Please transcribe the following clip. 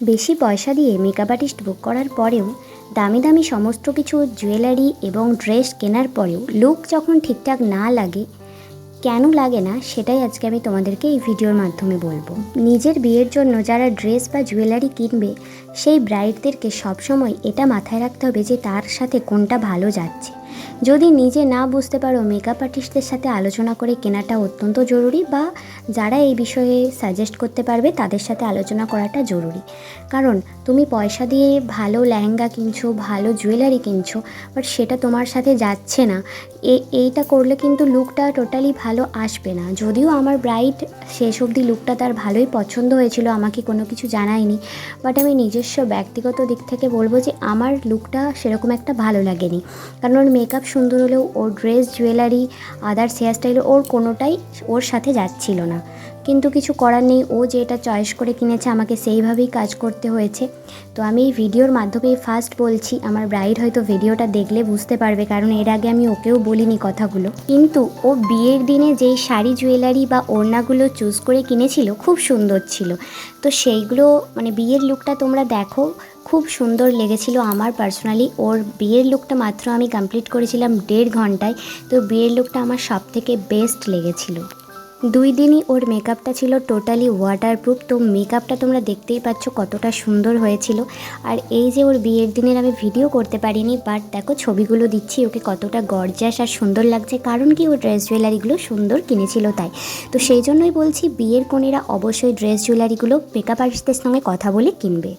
বেশি পয়সা দিয়ে মেকআপ আর্টিস্ট বুক করার পরেও দামি দামি সমস্ত কিছু জুয়েলারি এবং ড্রেস কেনার পরেও লুক যখন ঠিকঠাক না লাগে, কেন লাগে না সেটাই আজকে আমি তোমাদেরকে এই ভিডিওর মাধ্যমে বলব। নিজের বিয়ের জন্য যারা ড্রেস বা জুয়েলারি কিনবে, সেই ব্রাইডদেরকে সবসময় এটা মাথায় রাখতে হবে যে তার সাথে কোনটা ভালো যাচ্ছে। যদি নিজে না বুঝতে পারো মেকআপ আর্টিস্টদের সাথে আলোচনা করে কেনাটা অত্যন্ত জরুরি বা যারা এই বিষয়ে সাজেস্ট করতে পারবে তাদের সাথে আলোচনা করাটা জরুরি। কারণ তুমি পয়সা দিয়ে ভালো লেহেঙ্গা কিনছো, ভালো জুয়েলারি কিনছো বাট সেটা তোমার সাথে যাচ্ছে না। এইটা করলে কিন্তু লুকটা টোটালি ভালো আসবে না। যদিও আমার ব্রাইট শেষ অবধি লুকটা তার ভালোই পছন্দ হয়েছিল, আমাকে কোনো কিছু জানায়নি বাট আমি নিজস্ব ব্যক্তিগত দিক থেকে বলব যে আমার লুকটা সেরকম একটা ভালো লাগেনি। কারণ ওর মেকআপ সুন্দর হলেও ওর ড্রেস, জুয়েলারি আদার্স হেয়ারস্টাইল ওর কোনোটাই ওর সাথে যাচ্ছিল না। কিন্তু কিছু করার নেই, ও যেটা চয়েস করে কিনেছে, আমাকে সেইভাবেই কাজ করতে হয়েছে। তো আমি এই ভিডিওর মাধ্যমেই ফার্স্ট বলছি, আমার ব্রাইড হয়তো ভিডিওটা দেখলে বুঝতে পারবে, কারণ এর আগে আমি ওকেও বলিনি কথাগুলো। কিন্তু ও বিয়ের দিনে যেই শাড়ি, জুয়েলারি বা ওড়নাগুলো চুজ করে কিনেছিল, খুব সুন্দর ছিল। তো সেইগুলো মানে বিয়ের লুকটা তোমরা দেখো খুব সুন্দর লেগেছিল আমার পার্সোনালি ওর বিয়ের লুকটা মাত্র আমি কমপ্লিট করেছিলাম দেড় ঘন্টায়। তো বিয়ের লুকটা আমার সব থেকে বেস্ট লেগেছিল। দুই দিনই ওর মেকআপটা ছিল টোটালি ওয়াটারপ্রুফ তো মেকআপটা তোমরা দেখতেই পাচ্ছ কতটা সুন্দর হয়েছিল। আর এই যে ওর বিয়ের দিনের আমি ভিডিও করতে পারিনি বাট দেখো ছবিগুলো দিচ্ছি, ওকে কতটা গর্জাস আর সুন্দর লাগছে। কারণ কি, ও ড্রেস জুয়েলারিগুলো সুন্দর কিনেছিল তাই। তো সেই জন্যই বলছি, বিয়ের কনেরা অবশ্যই ড্রেস জুয়েলারিগুলো মেকআপ আর্টিস্টদের সঙ্গে কথা বলে কিনবে।